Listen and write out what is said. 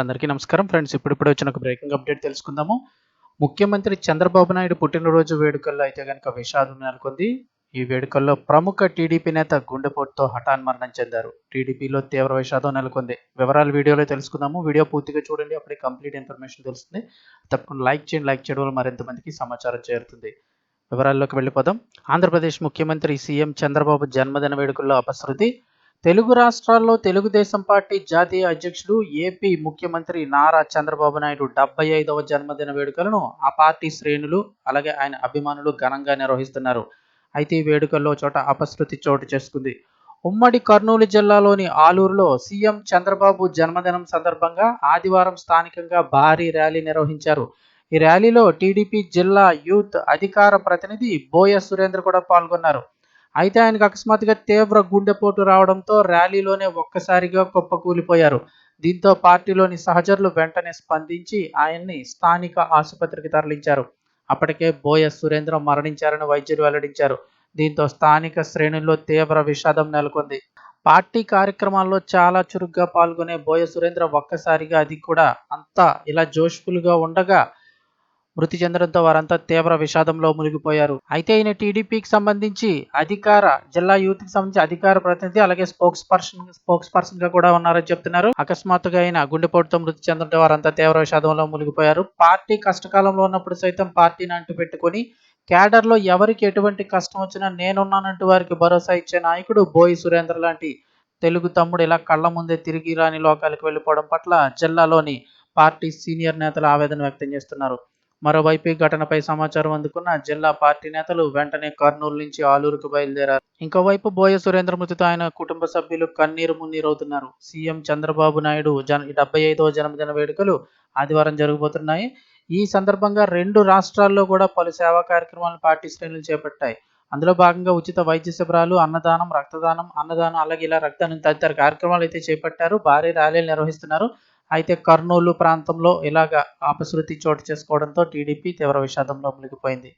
అందరికీ నమస్కారం. ఫ్రెండ్స్ ఇప్పుడిప్పుడే వచ్చిన ఒక బ్రేకింగ్ అప్డేట్ తెలుసుకుందాము. ముఖ్యమంత్రి చంద్రబాబు నాయుడు పుట్టినరోజు వేడుకల్లో అయితే కనుక విషాదం నెలకొంది. ఈ వేడుకల్లో ప్రముఖ టీడీపీ నేత గుండెపోటుతో హఠాన్ మరణం చెందారు. టీడీపీలో తీవ్ర విషాదం నెలకొంది. వివరాలు వీడియోలో తెలుసుకుందాము. వీడియో పూర్తిగా చూడండి. అప్పుడే కంప్లీట్ ఇన్ఫర్మేషన్ తెలుస్తుంది. తప్పకుండా లైక్ చేయండి. లైక్ చేయడం వల్ల మరింత మందికి సమాచారం చేరుతుంది. వివరాల్లోకి వెళ్ళిపోదాం. ఆంధ్రప్రదేశ్ ముఖ్యమంత్రి సీఎం చంద్రబాబు జన్మదిన వేడుకల్లో అపశృతి తెలుగు రాష్ట్రాల్లో తెలుగుదేశం పార్టీ జాతీయ అధ్యక్షుడు ఏపీ ముఖ్యమంత్రి నారా చంద్రబాబు నాయుడు డెబ్బై ఐదవ జన్మదిన వేడుకలను ఆ పార్టీ శ్రేణులు అలాగే ఆయన అభిమానులు ఘనంగా నిర్వహిస్తున్నారు. అయితే ఈ వేడుకల్లో చోట అపశృతి చోటు చేసుకుంది. ఉమ్మడి కర్నూలు జిల్లాలోని ఆలూరులో సీఎం చంద్రబాబు జన్మదినం సందర్భంగా ఆదివారం స్థానికంగా భారీ ర్యాలీ నిర్వహించారు. ఈ ర్యాలీలో టీడీపీ జిల్లా యూత్ అధికార ప్రతినిధి బోయ సురేంద్ర కూడా పాల్గొన్నారు. అయితే ఆయనకు అకస్మాత్తుగా తీవ్ర గుండెపోటు రావడంతో ర్యాలీలోనే ఒక్కసారిగా కుప్పకూలిపోయారు. దీంతో పార్టీలోని సహచరులు వెంటనే స్పందించి ఆయన్ని స్థానిక ఆసుపత్రికి తరలించారు. అప్పటికే బోయ సురేంద్ర మరణించారని వైద్యులు వెల్లడించారు. దీంతో స్థానిక శ్రేణుల్లో తీవ్ర విషాదం నెలకొంది. పార్టీ కార్యక్రమాల్లో చాలా చురుగ్గా పాల్గొనే బోయ సురేంద్ర ఒక్కసారిగా అది కూడా అంతా ఇలా జోష్ఫుల్గా ఉండగా మృతి చెందడంతో వారంతా తీవ్ర విషాదంలో మునిగిపోయారు. అయితే ఈయన టీడీపీకి సంబంధించి అధికార జిల్లా యూత్కి సంబంధించి అధికార ప్రతినిధి అలాగే స్పోక్స్ పర్సన్ స్పోక్స్ పర్సన్గా కూడా ఉన్నారని చెప్తున్నారు. అకస్మాత్తుగా ఆయన గుండెపోటుతో మృతి చెందడంతో వారంతా తీవ్ర విషాదంలో మునిగిపోయారు. పార్టీ కష్టకాలంలో ఉన్నప్పుడు సైతం పార్టీని అంటు పెట్టుకుని క్యాడర్లో ఎవరికి ఎటువంటి కష్టం వచ్చినా నేనున్నానంటూ వారికి భరోసా ఇచ్చే నాయకుడు బోయి సురేంద్ర లాంటి తెలుగు తమ్ముడు ఇలా కళ్ళ ముందే తిరిగి రాని లోకాలకు వెళ్ళిపోవడం పట్ల జిల్లాలోని పార్టీ సీనియర్ నేతలు ఆవేదన వ్యక్తం చేస్తున్నారు. మరోవైపు ఈ ఘటనపై సమాచారం అందుకున్న జిల్లా పార్టీ నేతలు వెంటనే కర్నూలు నుంచి ఆలూరుకు బయలుదేరారు. ఇంకోవైపు బోయ సురేంద్ర మృతితో ఆయన కుటుంబ సభ్యులు కన్నీరు మున్నీరవుతున్నారు. సీఎం చంద్రబాబు నాయుడు జన డెబ్బై ఐదవ జన్మదిన వేడుకలు ఆదివారం జరగబోతున్నాయి. ఈ సందర్భంగా రెండు రాష్ట్రాల్లో కూడా పలు సేవా కార్యక్రమాలను పార్టీ శ్రేణులు చేపట్టాయి. అందులో భాగంగా ఉచిత వైద్య శిబిరాలు అన్నదానం రక్తదానం అన్నదానం అలాగే ఇలా రక్తదానం తదితర కార్యక్రమాలు అయితే చేపట్టారు. భారీ ర్యాలీలు నిర్వహిస్తున్నారు. అయితే కర్నూలు ప్రాంతంలో ఇలాగ అపశృతి చోటు చేసుకోవడంతో టీడీపీ తీవ్ర విషాదంలో మునిగిపోయింది.